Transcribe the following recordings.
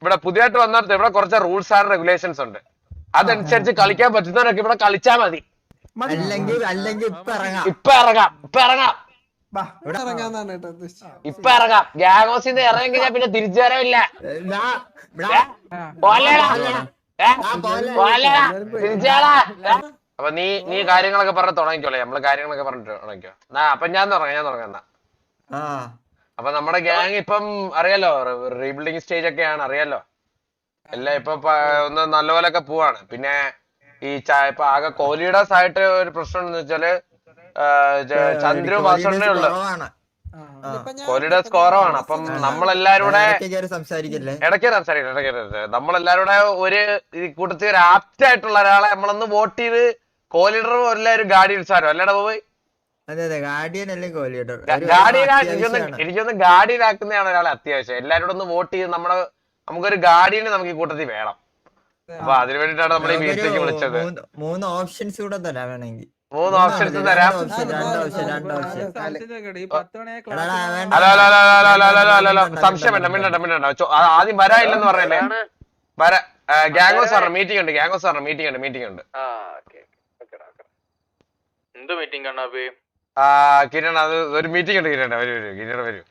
ഇവിടെ പുതിയതായിട്ട് വന്നിടത്ത് ഇവിടെ കുറച്ച് റൂൾസ് ആൻഡ് റെഗുലേഷൻസ് ഉണ്ട്. അതനുസരിച്ച് കളിക്കാൻ പറ്റുന്നവരൊക്കെ ഇവിടെ കളിച്ചാ മതി. അല്ലെങ്കിൽ അല്ലെങ്കിൽ ഇപ്പൊ ഇറങ്ങാം. ഇപ്പൊ ഇറങ്ങാം. ഇപ്പൊ ഇറങ്ങാം. ഇപ്പൊ ഇറങ്ങാം. ഗ്യാങ്ങോസിന്ന് ഇറങ്ങി കഴിഞ്ഞാൽ പിന്നെ തിരിച്ചു വരവില്ല? അപ്പൊ നീ നീ കാര്യങ്ങളൊക്കെ പറഞ്ഞ് തുടങ്ങിക്കോളെ നമ്മൾ കാര്യങ്ങളൊക്കെ പറഞ്ഞിട്ട് തുടങ്ങിക്കോ എന്നാ അപ്പൊ ഞാൻ തുടങ്ങാം ഞാൻ തുടങ്ങാം എന്നാ. ആ. അപ്പൊ നമ്മുടെ ഗ്യാങ് ഇപ്പം അറിയാലോ റീബിൽഡിങ് സ്റ്റേജ് ഒക്കെ ആണ് അറിയാലോ? എല്ലാം ഇപ്പൊ ഒന്ന് ഒന്ന് നല്ലപോലൊക്കെ പോവാണ്. പിന്നെ ഈ ഇപ്പൊ ആകെ കോഹ്ലിയുടെ ആയിട്ട് ഒരു പ്രശ്നം എന്ന് വെച്ചാൽ ചന്ദ്രു വാസുണ്ണേ ഉള്ളു. കോഹ്ലിയുടെ സ്കോറാണ് അപ്പം നമ്മളെല്ലാരും കൂടെ ഇടയ്ക്ക് സംസാരിക്കില്ല? ഇടയ്ക്ക് സംസാരിക്കണം ഇടയ്ക്ക് നമ്മളെല്ലാരും കൂടെ ഒരു കൂട്ടത്തിൽ ഒരു ആപ്റ്റ് ആയിട്ടുള്ള ഒരാളെ നമ്മളൊന്ന് വോട്ട് ചെയ്ത് കോഹ്ലിയുടെ ഒരു ഗാഡി ഉത്സാരം അല്ലേടാ പോയി അതെ ഗാർഡിയൻ അല്ലേ കോഹ്ലി ഗാർഡിയൻ എനിക്കൊന്ന് ഗാർഡിയൻ ആക്കുന്നതാണ് ഒരാളെ അത്യാവശ്യം. എല്ലാരോടും ഒന്ന് വോട്ട് ചെയ്ത് നമ്മുടെ നമുക്കൊരു ഗാർഡിയനെ നമുക്ക് ഈ കൂട്ടത്തിൽ വേണം. അപ്പൊ അതിനു വേണ്ടിട്ടാണ് നമ്മൾ ഈ വീട്ടിലേക്ക് വിളിച്ചത്. മൂന്ന് ഓപ്ഷൻസ് കൂടെ തരാം വേണമെങ്കിൽ. മൂന്ന് ഓപ്ഷൻസ് തരാം. സംശയം വേണ്ട മിണ്ടണ്ട മിണ്ടണ്ട. ആദ്യം വരാനില്ലെന്ന് പറഞ്ഞല്ലേ വര ഗാംഗോ സാറിന് മീറ്റിംഗ് ഉണ്ട് ഗാംഗോ സാറിന് മീറ്റിംഗ് ഉണ്ട് മീറ്റിംഗ് ഉണ്ട്. എന്ത് മീറ്റിംഗ് കണ്ണാപ്പേ ആ കിരൺ അത് ഒരു മീറ്റിംഗ് ഉണ്ട് കിരൺ വരൂ വരൂ കിരണ വരൂ.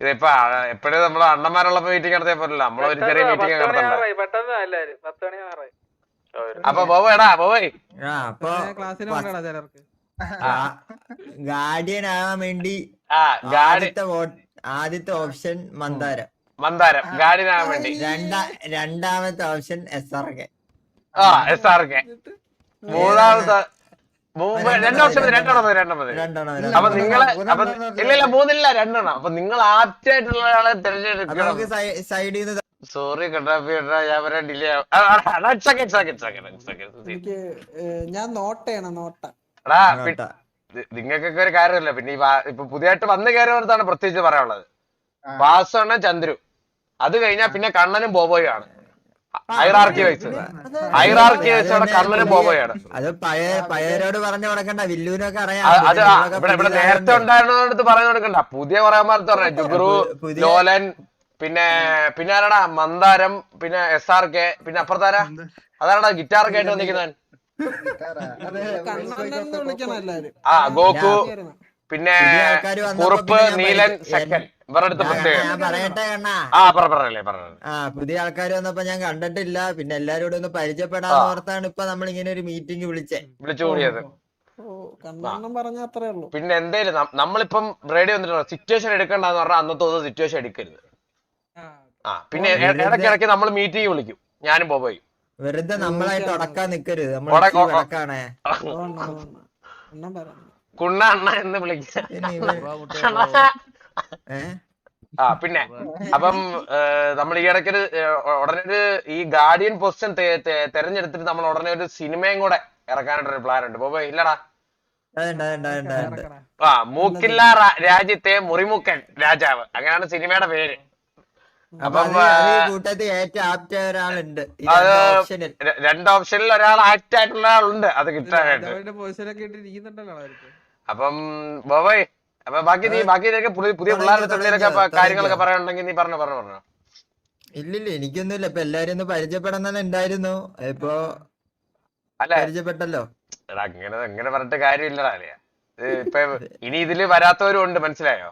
ഇതിപ്പോ എപ്പോഴും നമ്മളെ അണ്ണന്മാരുള്ളപ്പോ മീറ്റിംഗ് നടത്തിയ പോലല്ല നമ്മളൊരു ചെറിയ മീറ്റിംഗ് നടത്തണ്ട. അപ്പൊ കൊണ്ടാടാ ചിലർക്ക്. ഗാർഡിയൻ ആവാൻ വേണ്ടി ആദ്യത്തെ ആദ്യത്തെ ഓപ്ഷൻ മന്ദാരം. മന്ദാരം ഗാഡിനാകാൻ വേണ്ടി. രണ്ടാ രണ്ടാമത്തെ ഓപ്ഷൻ എസ് ആർ കെ ആ എസ് ആർ കെ മൂന്നാമത്തെ അപ്പൊ നിങ്ങളെ ഇല്ല. മൂന്നില്ല രണ്ടെണ്ണം. അപ്പൊ നിങ്ങൾ ആപ്റ്റായിട്ടുള്ള ആളെ തിരഞ്ഞെടുക്കണം. സോറി കട്ടാപ്പി ഞാൻ വരാൻ ഡിലേ ഞാൻ നോട്ടയാണ് നോട്ട നിങ്ങൾക്കൊക്കെ ഒരു കാര്യമില്ല. പിന്നെ ഇപ്പൊ പുതിയതായിട്ട് വന്ന് കയറിയവർത്താണ് പ്രത്യേകിച്ച് പറയാനുള്ളത്. വാസണ്ണൻ ചന്ദ്രു. അത് കഴിഞ്ഞാ പിന്നെ കണ്ണനും ബോബോയും ആണ്. ഹൈറാർക്കി വൈസ് ഹൈറാർക്കി വൈസ് അവിടെ കണ്ണനും ബോബോയാണ്. അത് പഴയ പഴയവരോട് പറഞ്ഞു കൊടുക്കണ്ട. വില്ലുവിനൊക്കെ അറിയാം. അത് ഇവിടെ ഇവിടെ നേരത്തെ പറഞ്ഞു കൊടുക്കണ്ട. പുതിയ പറഞ്ഞ. ജുഗുറു ലോലൻ പിന്നെ പിന്നെ ആരാടാ? മന്ദാരം പിന്നെ എസ് ആർ കെ പിന്നെ അപ്പുറത്താരാ? അതാരാടാ? ഗിറ്റാർ കേട്ട് ആയിട്ട് വന്നിരിക്കുന്നവൻ ആ ഗോകു. പിന്നെ പുതിയ ആൾക്കാര് വന്നപ്പോ കുറുപ്പ് നീലൻ സെക്കൻഡ് ഇവരുടെ അടുത്ത് പ്രത്യേകം. പറയട്ടെ കണ്ണാ ആ പറ പറയല്ലേ പറഞ്ഞ ആ പുതിയ ആൾക്കാർ വന്നപ്പോ ഞാൻ കണ്ടിട്ടില്ല. പിന്നെ എല്ലാരോടും ഒന്ന് പരിചയപ്പെടാന്ന് ഓർത്താണ് ഇപ്പൊ നമ്മൾ ഇങ്ങനെ ഒരു മീറ്റിംഗ് വിളിച്ചേ. വിളിച്ചു കൂടിയത്. പിന്നെ എന്തേലും നമ്മളിപ്പം റേഡിയോ വന്നിട്ടുണ്ടോ? സിറ്റുവേഷൻ എടുക്കണ്ടെന്ന് പറഞ്ഞാൽ അന്നത്തെ ഒന്ന് സിറ്റുവേഷൻ എടുക്കരുത്. ആ പിന്നെ ഇടയ്ക്കിടയ്ക്ക് നമ്മൾ മീറ്റിംഗ് വിളിക്കും. ഞാനും പോയി. വെറുതെ നമ്മളായിട്ട് ഉടക്കാൻ നിക്കരുത്. നമ്മൾ ഇച്ചിരി ഉടക്കാണേ കുണ്ണ അണ്ണ എന്ന് വിളിക്കാം. ആ പിന്നെ അപ്പം നമ്മൾ ഈ ഇടയ്ക്ക് ഉടനെ ഒരു ഈ ഗാർഡിയൻ പൊസിഷൻ തെരഞ്ഞെടുത്തിട്ട് നമ്മൾ ഉടനെ ഒരു സിനിമയും കൂടെ ഇറക്കാനായിട്ടൊരു പ്ലാൻ ഉണ്ട് പോപ്പോ ഇല്ലടാ ആ മൂക്കില്ല രാജ്യത്തെ മുറിമുക്കൻ രാജാവ്. അങ്ങനെയാണ് സിനിമയുടെ പേര്. അപ്പം രണ്ട് ഓപ്ഷനിൽ. ഒരാൾ ആക്ട് ആയിട്ടുള്ള ആളുണ്ട്. അത് കിട്ടാനായിട്ട്. അപ്പം ബോബോയ് അപ്പൊ ബാക്കി നീ ബാക്കി പുതിയ പിള്ളേരുടെ തൊഴിലൊക്കെ കാര്യങ്ങളൊക്കെ. പറയാനുണ്ടെങ്കിൽ നീ പറഞ്ഞു പറഞ്ഞു പറഞ്ഞു. ഇല്ലില്ല എനിക്കൊന്നുമില്ല. ഇപ്പൊ എല്ലാരും ഒന്ന് പരിചയപ്പെടാൻ ഉണ്ടായിരുന്നു. ഇപ്പൊ അല്ലെ? പരിചയപ്പെട്ടല്ലോ. എടാ അങ്ങനെ അങ്ങനെ പറഞ്ഞിട്ട് കാര്യമില്ലടാ അല്ലേ? ഇപ്പൊ ഇനി ഇതിൽ വരാത്തവരും ഉണ്ട് മനസ്സിലായോ?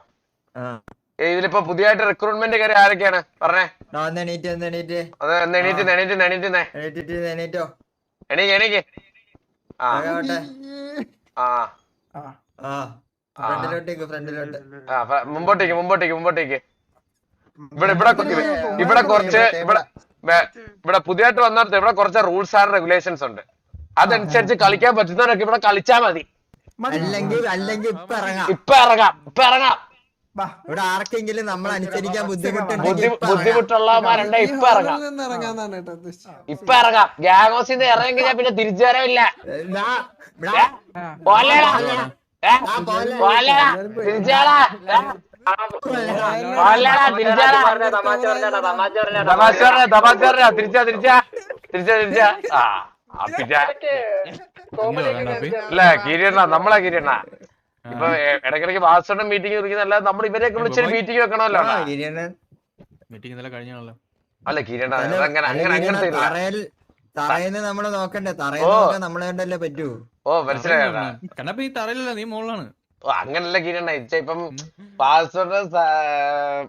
ഇതിലിപ്പോ പുതിയതായിട്ട് റിക്രൂട്ട്മെന്റ് കയറി ആരൊക്കെയാണ്? പറഞ്ഞേ. ആ, ഒന്ന് എണീറ്റ് ഒന്ന് എണീറ്റ്. അത് ഒന്ന് എണീറ്റ് എണീറ്റ് എണീറ്റ് എണീറ്റിട്ട് എണീറ്റോ? എണീക്ക് എണീക്ക്. ആ. ആ. മുമ്പോട്ടേക്ക് മുമ്പോട്ടേക്ക് മുമ്പോട്ടേക്ക്. ഇവിടെ ഇവിടെ കൊ- ഇവിടെ- ഇവിടെ കുറച്ച് ഇവിടെ ഇവിടെ പുതിയതായിട്ട് വന്നിടത്ത് ഇവിടെ കുറച്ച് റൂൾസ് ആൻഡ് റെഗുലേഷൻസ് ഉണ്ട്. അതനുസരിച്ച് കളിക്കാൻ പറ്റുന്നവരൊക്കെ ഇവിടെ കളിച്ചാ മതി. അല്ലെങ്കിൽ അല്ലെങ്കിൽ ഇപ്പൊ ഇറങ്ങാം. ഇപ്പൊ ഇറങ്ങാം ഇപ്പൊ ഇറങ്ങാം. ഇവിടെ ആർക്കെങ്കിലും നമ്മൾ അനുസരിക്കാൻ ബുദ്ധിമുട്ടുണ്ടെങ്കിൽ ബുദ്ധി ഇപ്പൊ ഇറങ്ങാം. ബുദ്ധിമുട്ടുള്ളവന്മാരുണ്ടെ ഇപ്പൊ ഇറങ്ങാം. ഇപ്പൊ ഇറങ്ങാം. ഗ്യാങ്ങോസിൽ നിന്ന് ഇറങ്ങി കഴിഞ്ഞാൽ പിന്നെ തിരിച്ചു വരവില്ല. ആ നമ്മളാ കിരീണ ഇപ്പൊ ഇടക്കിടക്ക് വാസുണ്ണം മീറ്റിംഗ് ഇരിക്കുന്നല്ല നമ്മൾ ഇവരെയൊക്കെ വിളിച്ചൊരു മീറ്റിംഗ് വെക്കണമല്ലോ. മീറ്റിംഗ് അല്ല കിരീണ അങ്ങനെ അങ്ങനെ നമ്മൾ നോക്കണ്ടേ? തറയിൽ നമ്മളെ കണ്ടല്ലേ പറ്റൂ? ഓ മനസ്സിലായോ കണ്ണപ്പ ഈ തറയിലല്ല നീ മുകളിലാണ് ഓ അങ്ങനല്ല കീരണ്ണ ഇച്ച ഇപ്പം പാസ്വേഡ്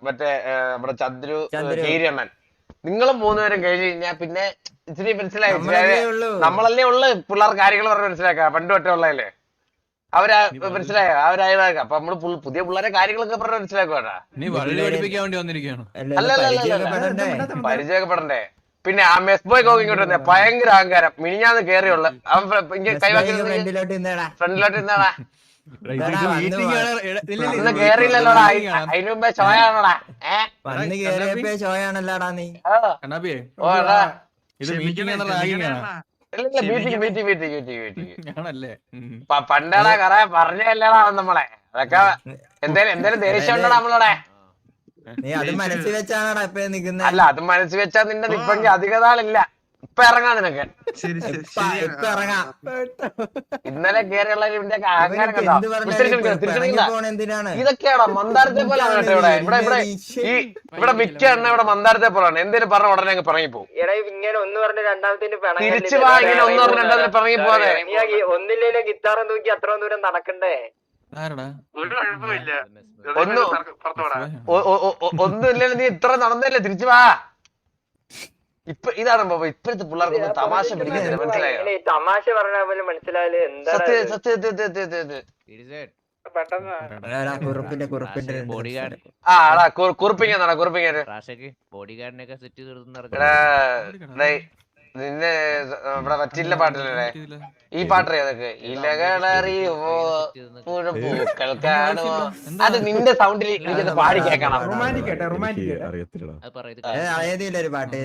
മറ്റേ നമ്മുടെ ചന്ദ്രു കീരണ്ണൻ കീരിയണ്ണൻ. നിങ്ങളും മൂന്നുപേരും കഴിഞ്ഞു കഴിഞ്ഞാ പിന്നെ ഇച്ചിരി മനസ്സിലായി. നമ്മളല്ലേ ഉള്ളൂ. പിള്ളേർ കാര്യങ്ങൾ പറഞ്ഞ് മനസ്സിലാക്കാം പണ്ട് തൊട്ടേ ഉള്ളതല്ലേ? അവരാ മനസ്സിലായോ? അവരായതാക്കാം അപ്പൊ നമ്മൾ പുതിയ പിള്ളേരെ കാര്യങ്ങളൊക്കെ പറഞ്ഞ് മനസ്സിലാക്കുവാടാ നീ വള്ളി പഠിപ്പിക്കാൻ വേണ്ടി വന്നിരിക്കുകയാണ്. അല്ല, അല്ല, ഇത് അല്ല, അല്ല, പരിചയപ്പെടണ്ടേ പരിചയപ്പെടണ്ടേ? പിന്നെ ആ മെസ് ബോയ് കോക്ക് ഇങ്ങോട്ട് വന്നേ. ഭയങ്കര അഹങ്കാരം. മിനിഞ്ഞാന്ന് കേറിയുള്ള. അവൻ കൈവാക്കി ഫ്രണ്ടിലോട്ട് നിന്നേടാ. ഫ്രണ്ടിലോട്ട് നിന്നാടാ. ഇതാ വന്ന് ഇന്ന് കേറിയില്ലല്ലോടാ. അതിന് മുമ്പേ ചോയാണോടാ നീ. ഓ കണ്ണാപ്പിയെ? ഓ ഇത് മീറ്റിംഗ്. പണ്ടാടാ കറ പറഞ്ഞല്ലടാ നമ്മളെ. അതൊക്കെ എന്തേലും എന്തേലും ദേഷ്യം ഉണ്ടോടാ നമ്മളോടെ? നീ അത് മനസ്സിൽ വെച്ചാണോടാ ഇപ്പൊ നിക്കുന്നത് അല്ല അത് മനസ്സിൽ വെച്ചാ നിന്റെ നിപ്പെങ്കിൽ അധിക നാളില്ല ഇപ്പൊ ഇറങ്ങാ നിനക്ക്. ഇപ്പൊ ഇപ്പൊ ഇറങ്ങാം. ഇന്നലെ എന്തിനാണ്? ഇതൊക്കെയാണോ? മന്ദാരത്തെ പോലെ കേട്ടോ ഇവിടെ ഇവിടെ. ഇവിടെ ഈ ഇവിടെ മിക്ക എണ്ണ ഇവിടെ മന്ദാരത്തെ പോലാണ്. എന്തേലും പറഞ്ഞ ഉടനെ അങ്ങ് പിറങ്ങി പോകും ഇങ്ങനെ ഒന്ന് പറഞ്ഞ രണ്ടാമത്തെ തിരിച്ചു വാ ഇങ്ങനെ ഒന്ന് പറഞ്ഞ രണ്ടാമത്തെ പിറങ്ങി പോവാതെ ഒന്നില്ലേ ഗിത്താറും തൂക്കി അത്രയും ദൂരം നടക്കണ്ടേ? ആരടാ? ഒന്ന് ഒ- ഒ- ഒ- ഒ- ഒന്നുമില്ലല്ലോ നീ ഇത്ര നടന്നല്ലേ തിരിച്ചു വാ. ഇപ്പൊ ഇതാണ് ബാബു ഇപ്പോഴത്തെ പിള്ളേർക്ക് തമാശ പിടിക്കുന്നില്ല. മനസ്സിലായോ? തമാശ പറഞ്ഞ പോലെ മനസ്സിലായാലും എന്താ സത്യ കുറിപ്പിങ്ങ ബോഡി സെറ്റ് ചെയ്ത് നിന്നെ ഇവിടെ പറ്റില്ല പാട്ടില്ലേ ഈ പാട്ടറിയോ അതൊക്കെ? ഇലകളറിയുമോ പൂക്കൾ അത് നിന്റെ സൗണ്ടിൽ എനിക്കത് പാടി കേൾക്കണം. ഏതെങ്കിലും അത് പറയത് ഏ, ഏതേലും ഒരു പാട്ട്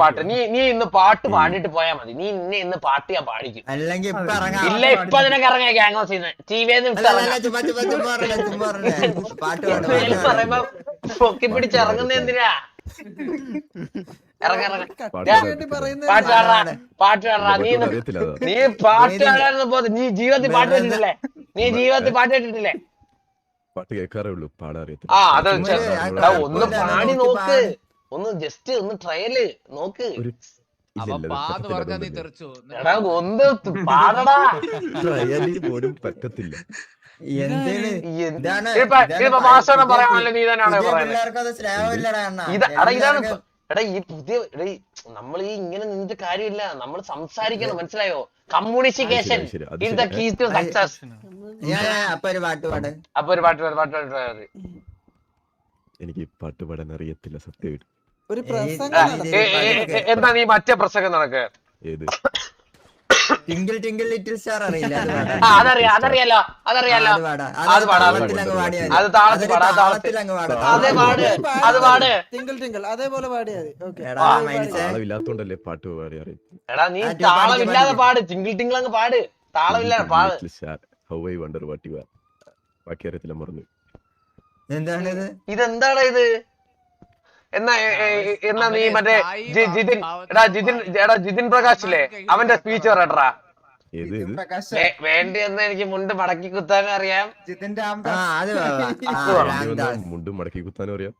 പാട്ട്. നീ നീ ഇന്ന് പാട്ട് പാടിട്ട് പോയാ മതി. നീ ഇന്നെ ഇന്ന് പാട്ട് ഞാൻ പാടിക്കും. അല്ലെങ്കിൽ ഇല്ല ഇപ്പൊ അതിനൊക്കെ ഇറങ്ങിയ വി. പാട്ട് പാട്ട്. പറയുമ്പോ പൊക്കി പിടിച്ച് ഇറങ്ങുന്ന എന്തിനാ? നീ പാട്ട് പോ നീ ജീവിതത്തിൽ പാട്ട് കേട്ടിട്ടില്ലേ? നീ ജീവിതത്തിൽ പാട്ട് കേട്ടിട്ടില്ലേ? പാട്ട് കേൾക്കാറേ ഉള്ളൂ. പാടാൻ ആ അത്. ഒന്ന് പാടി നോക്ക് ഒന്ന് ജസ്റ്റ് ഒന്ന് ട്രയൽ നോക്ക്. ഒന്ന് പാടടാ ട്രയലിൽ പോലും പറ്റത്തില്ല. ഇതാണ് എടാ ഇതാണ് എടാ ഈ പുതിയ നമ്മൾ ഈ ഇങ്ങനെ നിന്നിട്ട് കാര്യമില്ല. നമ്മൾ സംസാരിക്കണം മനസ്സിലായോ? Communication. Is the. Keys to success അപ്പൊ ഒരു പാട്ട് പാട്. അപ്പൊ ഒരു പാട്ട് പാട്, പാട്ട് പാട്, എനിക്ക് പാട്ട് പാടാൻ അറിയത്തില്ല സത്യമായിട്ട് ഒരു പ്രസംഗം എന്താ നീ മറ്റേ പ്രസംഗം നടക്കുക? ഏത്? ടിങ്കിൾ ടിങ്കിൾ ലിറ്റിൽ സ്റ്റാർ അറിയില്ല. അതറിയാ അതറിയാലോ അതറിയാലോ. അത് പാടാ. അത് താളത്തിൽ അങ്ങ് പാടിയാ മതി. അത് താളത്തിൽ പാടാ, താളത്തിൽ. പാടാ. അതെ പാട് അത് പാട്. ടിങ്കിൾ ടിങ്കിൾ അതേപോലെ. താളമില്ലാത്തോണ്ടല്ലേ പാട്ട് പാടി അറിയത്തില്ല എടാ നീ താളമില്ലാതെ പാട്. ടിങ്കിൾ ടിങ്കിൾ അങ്ങ് പാട്. താളമില്ല പാട്. How I wonder what you are. ബാക്കി അറിയത്തില്ല മറന്നു എന്താണിത് ഇതെന്താണ് ഇത്? എന്നാ എന്നാ നീ മറ്റേ ജിതിൻ എടാ ജിതിൻ എടാ ജിതിൻ പ്രകാശ് അല്ലേ അവന്റെ സ്പീച്ച് പറയട്ടാ എനിക്ക് മുണ്ട് മടക്കി കുത്താനും അറിയാം. വേണം. മടക്കി കുത്താനും അറിയാം?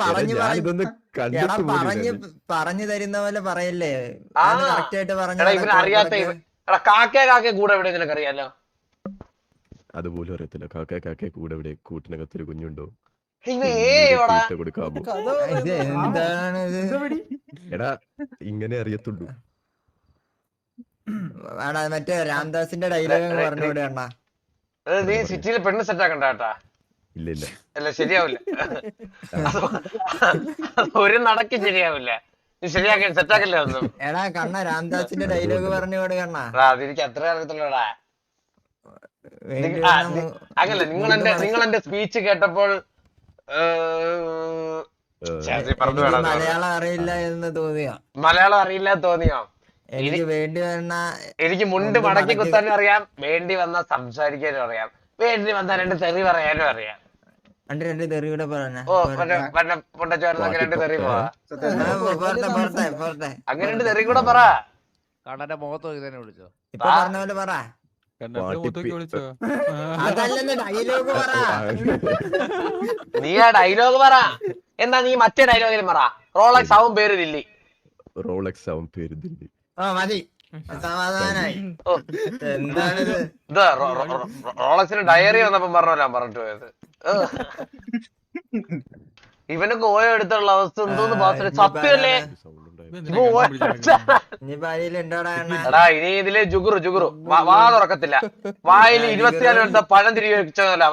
പറഞ്ഞു പറഞ്ഞു ഇതൊന്ന് കണ്ടിട്ട് പറഞ്ഞു പറഞ്ഞു തരുന്ന പോലെ പറയല്ലേ? ആ. കറക്റ്റ് ആയിട്ട് പറഞ്ഞു അറിയാത്ത ഇവൻ. എടാ കാക്കേ കാക്കേ കൂടെ എവിടെ നിനക്ക് അറിയാലോ അതുപോലും അറിയത്തില്ല. കാക്ക കാക്ക കൂടെ ഇവിടെ കൂട്ടിനകത്തൊരു കുഞ്ഞുണ്ടോ? ഇവ ഏയോടാ തീറ്റ കൊടുക്കാമോ കഥ ഇത് എന്താണ് ഇത്? എടാ ഇങ്ങനെ അറിയത്തുള്ളൂ. മറ്റേ രാംദാസിന്റെ ഡയലോഗ് പറഞ്ഞു പറഞ്ഞുകൂടെ അണ്ണാ. നീ സിറ്റിയിൽ പെണ്ണ് സെറ്റ് ആക്കണ്ട കേട്ടാ. ഇല്ല ഇല്ല. അല്ല ശരിയാവില്ല. ഒരു നടക്ക് ശരിയാവില്ല. നീ ശരിയാക്കി സെറ്റാക്കല്ലേ ഒന്നും എടാ കണ്ണ രാംദാസിന്റെ ഡയലോഗ് പറഞ്ഞുകൂടെ കണ്ണാ. എടാ, അതെനിക്ക് അത്ര അറിയത്തുള്ളടാ. അങ്ങല്ല നിങ്ങൾ എന്റെ നിങ്ങൾ എന്റെ സ്പീച്ച് കേട്ടപ്പോൾ പറഞ്ഞു മലയാളം അറിയില്ല എന്ന് തോന്നിയോ? മലയാളം അറിയില്ല തോന്നിയോ? എനിക്ക് വേണ്ടി വന്ന എനിക്ക് മുണ്ട് മടക്കി കുത്താനും അറിയാം. വേണ്ടി വന്ന സംസാരിക്കാനും അറിയാം. വേണ്ടി വന്ന രണ്ട് തെറി പറയാനും അറിയാം. രണ്ട് രണ്ട് തെറി കൂടെ പറഞ്ഞ. ഓ രണ്ട് തെറി അങ്ങനെ രണ്ട് തെറി കൂടെ പറ. കണ്ണന്റെ മുഖത്ത് നോക്കി തന്നെ വിളിച്ചോ? ഇപ്പൊ പറഞ്ഞ പോലെ പറ. നീ ആ ഡയലോഗ് പറ. എന്നാ നീ മറ്റേ ഡയലോഗിലും പറ. റോളക്സ് ആവും പേര് ദില്ലി. റോളക്സ് ആവും പേര് ദില്ലി. ആ മതി. സമാധാനായി. ഓ. എന്താണിത്? ഇത് റോ- റോ- റോ- റോളക്സിന് ഡയറി വന്നപ്പം ഞാൻ പറഞ്ഞിട്ട് പോയത്. ഇവനൊക്കെ ഓയോ ഗോയ എടുത്തുള്ള അവസ്ഥ എന്തോന്ന് പാസ് സത്യമല്ലേ എടാ ഇനി ഇതിൽ ജുഗുറു ജുഗുറു. വാ- തുറക്കത്തില്ല. വായിൽ ഇരുപത്തിനാല് എടുത്ത പഴം തിരികെ വെച്ചതല്ല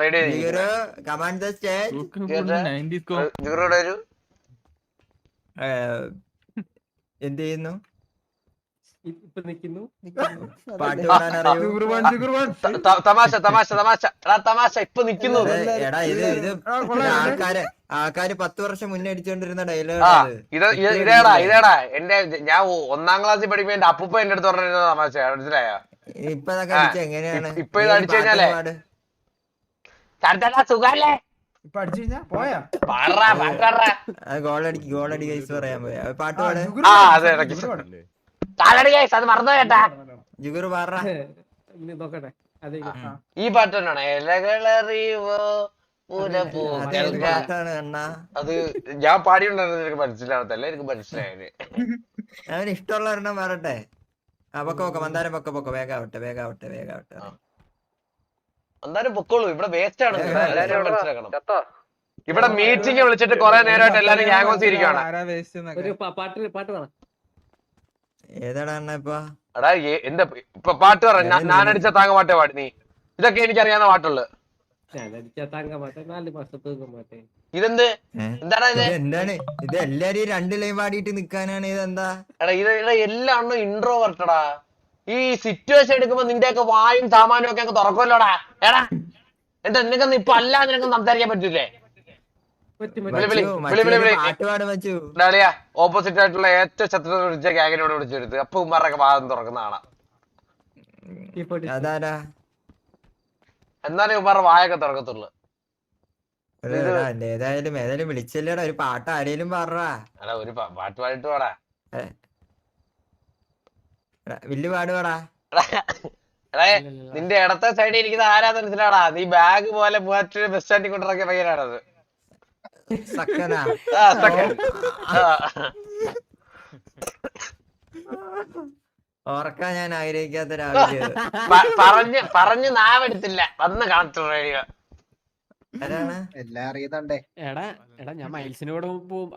റെഡി ജുഗുറുടെ ഒരു എന്ത് ചെയ്യുന്നു? ഇപ്പൊ നിക്കുന്നു. തമാശ തമാശ തമാശ. എടാ തമാശ ഇപ്പൊ നിക്കുന്നു. എടാ ഇത് ഇത് ആൾക്കാരെ ആൾക്കാര് പത്ത് വർഷം മുന്നേ അടിച്ചോണ്ടിരുന്ന ഡയലോഗ് ഇത് ഇത് ഇതേടാ ഇതേടാ. എന്റെ ഞാൻ ഒന്നാം ക്ലാസ്സിൽ പഠിക്കുമ്പോ എന്റെ അപ്പൂപ്പ എന്റെ അടുത്ത് പറഞ്ഞിരുന്ന തമാശ. മനസ്സിലായോ? ഇപ്പൊ എങ്ങനെയാണ്? ഇപ്പൊ ഇത് അടിച്ചു കഴിഞ്ഞാലേ? സുഖല്ലേ? ഇപ്പൊ അടിച്ചു കഴിഞ്ഞാ? പോയാ? പാടാ പാട്ടാടാ ഗോളടി ഗോളടി കൈസ് പറയാൻ പോയാ. പാട്ട് പാടാ. കാലടി അത് മറന്നു കേട്ടാ. ജിഗുർ പാറ. നോക്കട്ടെ. അതെ ഈ പാട്ട് തന്നെയാണ്? അത് ഞാൻ പാടിയിട്ടുണ്ടായിരുന്നു എനിക്ക് മനസ്സിലാവത്തല്ല. എനിക്ക് മനസ്സിലായത് അവന് ഇഷ്ടമുള്ള ഒരെണ്ണം പറട്ടെ ആ പൊക്ക പൊക്ക. മന്ദാരം പൊക്ക പൊക്ക. വേഗാവട്ടെ വേഗാവട്ടെ വേഗാവട്ടെ. മന്ദാരം പൊക്കോളൂ. ഇവിടെ വേസ്റ്റ് ആണ്. ഇവിടെ എല്ലാവരും മനസ്സിലാക്കണം. ഇവിടെ മീറ്റിംഗ് വിളിച്ചിട്ട് കൊറേ നേരമായിട്ട് എല്ലാരും ഗ്യാങ് ഹൗസ് ഇരിക്കുകയാണ് ആരാ വേസ്റ്റ് ഒരു പ- പാട്ട് പാട്ട് ഇപ്പൊ എടാ എന്താ ഇപ്പൊ പാട്ട് പറ. ഞാൻ അടിച്ച താങ്ങ പാട്ടേ പാടി നീ. ഇതൊക്കെ എനിക്ക് അറിയാവുന്ന പാട്ടുള്ളു ഇതെന്ത്? എന്താടാ ഇത്? എന്താണ്? ഇത് എല്ലാരും രണ്ട് ലൈൻ പാടിയിട്ട് നിക്കാനാണ് ഇത് എന്താ എടാ ഇത് എല്ലാം അണ്ണോ ഇൻട്രോ വർട്ടടാ ഈ സിറ്റുവേഷൻ എടുക്കുമ്പോ നിന്റെയൊക്കെ വായും സാമാനും ഒക്കെ തുറക്കുമല്ലോടാ എടാ എന്താ നിനക്കൊന്നും ഇപ്പൊ അല്ലാതെ നിനക്ക് സംസാരിക്കാൻ പറ്റൂലേ? ഓപ്പോസിറ്റ് ആയിട്ടുള്ള ഏറ്റവും ശത്രു വിളിച്ച ഗ്യാങ്ങിനോട് വിളിച്ചെടുത്ത് അപ്പൊ ഉമ്മാരൊക്കെ വാദം തുറക്കുന്ന കാണാം. അതാരാ? എന്നാലേ ഉമ്മാർ വായൊക്കെ തുറക്കത്തുള്ളു. ഒരു ഏതായാലും ഏതായാലും വിളിച്ചല്ലേടാ. ഒരു പാട്ട് ആരേലും പാടാ എടാ ഒരു പ- പാട്ട് പാടിട്ട് പാടാ വില്ല് പാടുവാടാ. എടേ നിന്റെ ഇടത്തെ സൈഡിൽ ഇരിക്കുന്ന ആരാ മനസ്സിലാടാ നീ ബാഗ് പോലെ ബസ് സ്റ്റാൻഡിൽ കൊണ്ടിറക്കിയ പയ്യനാണത്. സക്കനാ ആ. ആ. ഓർക്കാൻ ഞാൻ ആഗ്രഹിക്കാത്ത രാവിലെ പറഞ്ഞ് പറഞ്ഞ് നാവെടുത്തില്ല. വന്ന് കണക്ട് റേഡിയോ എല്ലാം അറിയുന്നുണ്ടേ. എടാ എടാ ഞാൻ മൈൽസിനോട്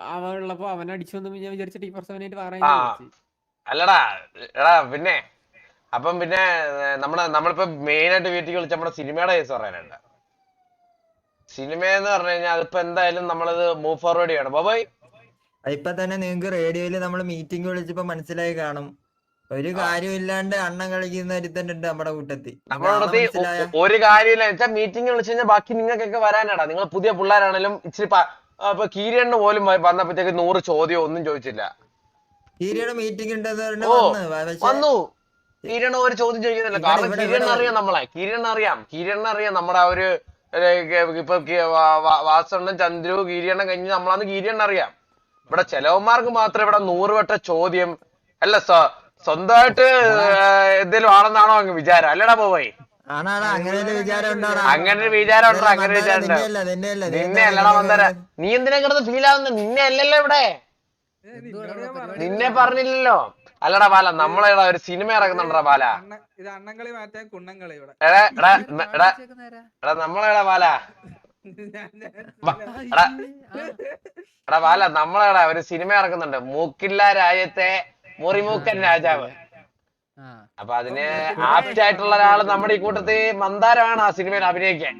അവൻ ഉള്ളപ്പോ അവൻ അടിച്ചു വന്നു ഞാൻ വിചാരിച്ചിട്ട് ഈ പ്രസവനായിട്ട് പറയാൻ അല്ലടാ എടാ പിന്നെ അപ്പം പിന്നെ നമ്മുടെ നമ്മളിപ്പോ മെയിൻ ആയിട്ട് വീട്ടിൽ വിളിച്ച നമ്മുടെ സിനിമയുടെ കേസ് പറയാനുണ്ട്. സിനിമ എന്ന് പറഞ്ഞു കഴിഞ്ഞാൽ അതിപ്പോ എന്തായാലും നമ്മളത് മൂവ് ഫോർവേഡ് ചെയ്യണം. ബോബോയ്? ഇപ്പൊ തന്നെ നിങ്ങക്ക് റേഡിയോയിൽ നമ്മൾ മീറ്റിംഗ് വിളിച്ചപ്പോ മനസ്സിലായി കാണും. ഒരു കാര്യമില്ലാണ്ട് അണ്ണൻ കളിക്കുന്ന ഒരുത്തനുണ്ട് നമ്മുടെ കൂട്ടത്തിൽ ഒരു കാര്യമില്ല വെച്ചാൽ മീറ്റിംഗ് വിളിച്ചു കഴിഞ്ഞാൽ ബാക്കി നിങ്ങൾക്കൊക്കെ വരാനാടാ. നിങ്ങൾ പുതിയ പിള്ളേരാണെങ്കിലും ഇച്ചിരി അപ്പൊ കീരിയണ്ണ പോലും വന്നപ്പോഴത്തേക്ക് നൂറ് ചോദ്യം ഒന്നും ചോദിച്ചില്ല. ഹീരിയുടെ മീറ്റിംഗ് ഉണ്ടെന്ന് വന്ന്. കീരണ ഒരു ചോദ്യം ചോദിക്കുന്നില്ല. കാരണം കീരിയണ്ണ അറിയാം നമ്മളെ. കീരിയണ്ണ അറിയാം. കീരിയണ്ണ അറിയാം നമ്മുടെ ആ ഒരു ഇപ്പൊ വാസണ്ണൻ ചന്ദ്രു ഗിരിയണ്ണൻ കഴിഞ്ഞ് നമ്മളന്ന് ഗിരിയണ്ണൻ അറിയാം. ഇവിടെ ചെലവന്മാർക്ക് മാത്രം ഇവിടെ നൂറുവട്ട ചോദ്യം. അല്ല സ്വ- സ്വന്തമായിട്ട് എന്തെങ്കിലും ആണെന്നാണോ അങ്ങ് വിചാരം. അല്ലടാ പോവായി അങ്ങനെ ഒരു വിചാരം ഉണ്ടാടാ? അങ്ങനെ ഒരു വിചാരം ഉണ്ടോ? അങ്ങനെ ഒരു വിചാരം ഉണ്ടോ? നിന്നെയല്ല നിന്നെയല്ല നീ നിന്നെ അല്ലടാ നിന്നെ. നീ എന്തിനാ കിടന്ന് ഫീൽ ആവുന്നത് നിന്നെ അല്ലല്ലോ ഇവിടെ. നിന്നെ പറഞ്ഞില്ലല്ലോ. അല്ലടാ ബാല നമ്മളെടാ ഒരു സിനിമ ഇറക്കുന്നുണ്ടാ ബാല. ഇത് അണ്ണങ്ങളി മാറ്റാൻ കുണ്ണങ്ങളി ഇവിടെ. എടാ എടാ എടാ എടാ നമ്മളെടാ ബാല? എടാ. എടാ ബാല നമ്മളെടാ ഒരു സിനിമ ഇറക്കുന്നുണ്ട് മൂക്കില്ല രാജ്യത്തെ മുറിമൂക്കൻ രാജാവ്. അപ്പൊ അതിന് ആപ്റ്റ് ആയിട്ടുള്ള ഒരാൾ നമ്മുടെ ഈ കൂട്ടത്തിൽ മന്ദാരമാണ് ആ സിനിമയിൽ അഭിനയിക്കാൻ.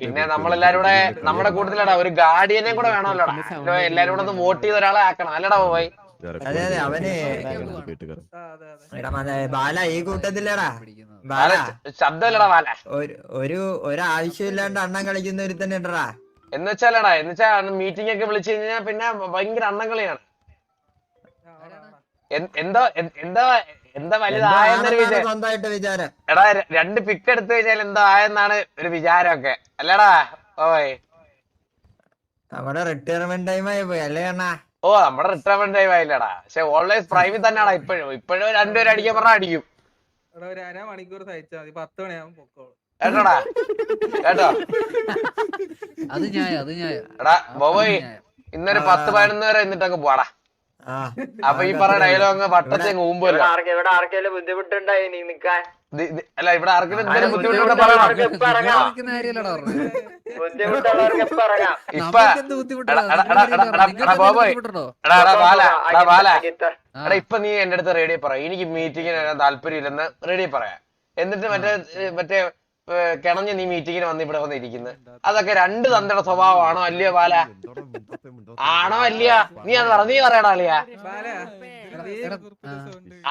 പിന്നെ നമ്മളെല്ലാരും കൂടെ. നമ്മുടെ കൂട്ടത്തിലടാ ഒരു ഗാർഡിയനെ കൂടെ വേണമല്ലോടാ. എല്ലാരും കൂടെ ഒന്ന് വോട്ട് ചെയ്ത ഒരാളെ ആക്കണം. അല്ലടാ പോയി അതെ, അതെ, അവന് ബാല ഈ കൂട്ടത്തിലടാ. ബാല. ശബ്ദമല്ലടാ ബാല. ഒരു ഒരു ഒരാവശ്യമില്ലാണ്ട് അണ്ണം കളിക്കുന്ന ഒരു തന്നെ ഉണ്ടടാ എന്ന് വെച്ചാലടാ എന്ന് വെച്ചാൽ മീറ്റിംഗ് ഒക്കെ വിളിച്ചു കഴിഞ്ഞാൽ പിന്നെ ഭയങ്കര അണ്ണൻ കളിയാണ്. എന്താ എന്തോ എന്താ വലുതായെന്നൊരു വിചാരം. എടാ രണ്ട് പിക്ക് എടുത്തു കഴിഞ്ഞാൽ എന്താ ആയെന്നാണ് ഒരു വിചാരമൊക്കെ. അല്ലടാ ഓയ്. നമ്മുടെ റിട്ടയർമെന്റ് ടൈം ആയി പോയി അല്ലേ അണ്ണാ? ഓ നമ്മുടെ റിട്ടയർമെന്റ് ടൈം ആയില്ലടാ. പക്ഷെ ഓൾവേസ് പ്രൈമിൽ തന്നെയാടാ ഇപ്പോഴും. ഇപ്പോഴും രണ്ടുപേരും അടിക്കാൻ പറഞ്ഞാൽ അടിക്കും. ഒരു അര മണിക്കൂർ സഹിച്ചാൽ മതി. പത്ത് മണിയാകുമ്പോ പൊക്കോളൂ. കേട്ടോടാ? കേട്ടോ? അത് ഞാൻ അത് ഞാൻ എടാ ബോബോയ് ഇന്നൊരു പത്ത് പതിനൊന്ന് വരെ എന്നിട്ടൊക്കെ പോടാ അപ്പൊ ഈ പറഞ്ഞ ഡയലോഗ് വട്ടത്തെ ഊമ്പല്ലോ ആർക്ക് ഇവിടെ ആർക്കെങ്കിലും ബുദ്ധിമുട്ടുണ്ടായി നീ നിക്കാൻ അല്ല ഇവിടെ ആർക്കെങ്കിലും എന്തെങ്കിലും ബുദ്ധിമുട്ടുണ്ടോ പറയണം. ഇപ്പൊ നീ എന്റെ അടുത്ത് റേഡിയോ പറയാം എനിക്ക് മീറ്റിങ്ങിന് താല്പര്യം താല്പര്യമില്ലെന്ന് റേഡിയോ പറയാം. എന്നിട്ട് മറ്റേ മറ്റേ കിണഞ്ഞ് നീ മീറ്റിങ്ങിന് വന്ന് ഇവിടെ വന്നിരിക്കുന്നത് അതൊക്കെ രണ്ട് തന്തയുടെ സ്വഭാവമാണോ അല്ലയോ ബാല? ആണോ അല്ലയോ? നീ അത് പറഞ്ഞു പറയണോ പറയടാ അല്ലയാ.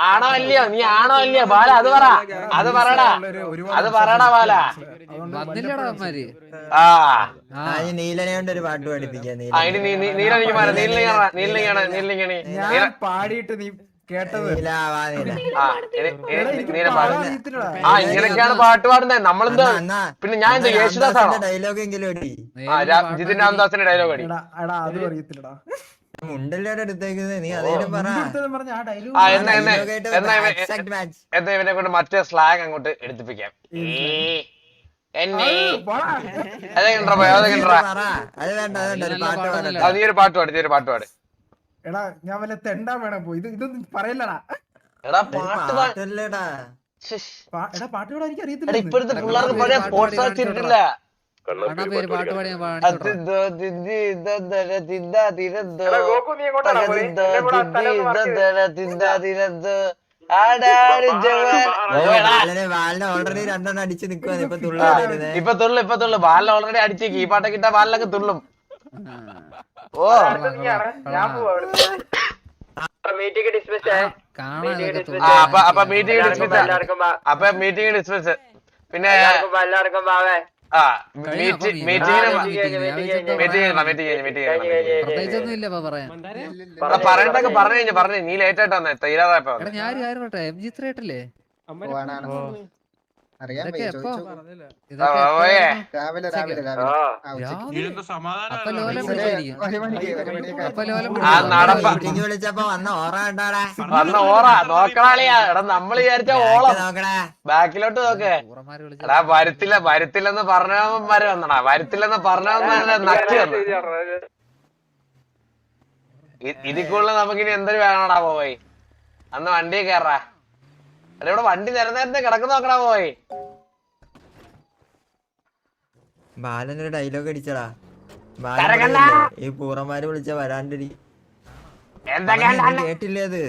ആണോ അല്ലയോ? നീ ആണോ അല്ലയോ? ബാല അത് പറ അത് പറയടാ അത് പറയടാ ബാല. ആ. നീലനെ ഒരു പാട്ട് പഠിപ്പിക്കാം ആ ഇനി നീ നീ- നീലനിക്ക് മാറാം നീലിനിങ്ങാണ്? നീലിനിങ്ങാണ്? നീലിനിങ്ങണി ഞാൻ പാടിയിട്ട് നീ കേട്ടത്. ആ ഇങ്ങനെയൊക്കെയാണ് പാട്ട് പാടുന്നത്. നമ്മളെന്താ പിന്നെ ഞാൻ എന്താ യേശുദാസ് ആണോ? ഡയലോഗ് എങ്കിലും അടി ജിതിൻ രാംദാസിന്റെ ഡയലോഗ് അടി എടാ എടാ അതും അറിയത്തില്ലടാ. എന്നാ. ഇവനെ കൊണ്ട് മറ്റേ സ്ലാങ് അങ്ങോട്ട് എടുത്തിപ്പിക്കാം. അതൊക്കെ അത് വേണ്ട വേണ്ട പാട്ട് പാടാനല്ലേ? പാടട്ടെ നീ ഒരു പാട്ട് പാടി നീ ഒരു പാട്ട് പാടി. എടാ ഞാൻ വല്ല തെണ്ടാ വേണം പോയി. ഇത് ഇതൊന്നും പറയല്ലടാ. എടാ പാട്ട് എടാ പാട്ട് പാടാൻ എനിക്ക് അറിയത്തില്ല ഇപ്പോഴത്തെ പിള്ളേർക്ക് പഴയ സ്പോർട്സ് ഓൾറെഡി രണ്ടെണ്ണം അടിച്ച് നിക്കുവാണ് ഇപ്പൊ തുള്ളി വരുന്നേ ഇപ്പൊ തുള്ളു ഇപ്പൊ തുള്ളു. ബാലിനെ ഓൾറെഡി അടിച്ചേക്ക്. ഈ പാട്ടൊക്കെ ഇട്ടാ ബാലിനൊക്കെ തുള്ളും. ഓ. മീറ്റിംഗ് ഡിസ്മിസ് അപ്പൊ മീറ്റിംഗ് അപ്പൊ മീറ്റിംഗ് പിന്നെ എല്ലാവർക്കും ബാവേ പറയണ്ടൊക്കെ പറഞ്ഞു? കഴിഞ്ഞു പറഞ്ഞു നീ ലേറ്റ് ആയിട്ടാ വന്നേ. ഞാൻ എം ജി ത്രേട്ടല്ലേ അറിയാൻ ആ, എപ്പോ രാവിലെ രാവിലെ ആ. ഒരു മണിക്ക് ഒരു നടപ്പ. വിളിച്ചപ്പോ വന്ന ഓറ കണ്ടാടാ. വന്ന ഓറ നോക്കണാളിയാ എടാ നമ്മൾ വിചാരിച്ച ഓളം. നോക്കടാ ബാക്കിലോട്ട് നോക്ക്. എടാ വരത്തില്ല വരത്തില്ലെന്ന് പറഞ്ഞവന്മാര് വന്നടാ. വരത്തില്ലെന്ന് പറഞ്ഞവന്മാരെ നക്കി വന്നു. ഇ- ഇതിൽ കൂടുതൽ നമുക്കിനി എന്തൊരു വേണടാ പോയി? അന്ന് വണ്ടി കയറാ. എടാ ഇവിടെ വണ്ടി നേരം നേരത്തെ കിടക്കുന്ന നോക്കണ പോയി. ബാലനൊരു ഡയലോഗ് അടിച്ചടാ. ബാലൻ ഈ പൂറന്മാര് വിളിച്ച എന്തൊക്കെയാണ് കേട്ടില്ലേ അത്?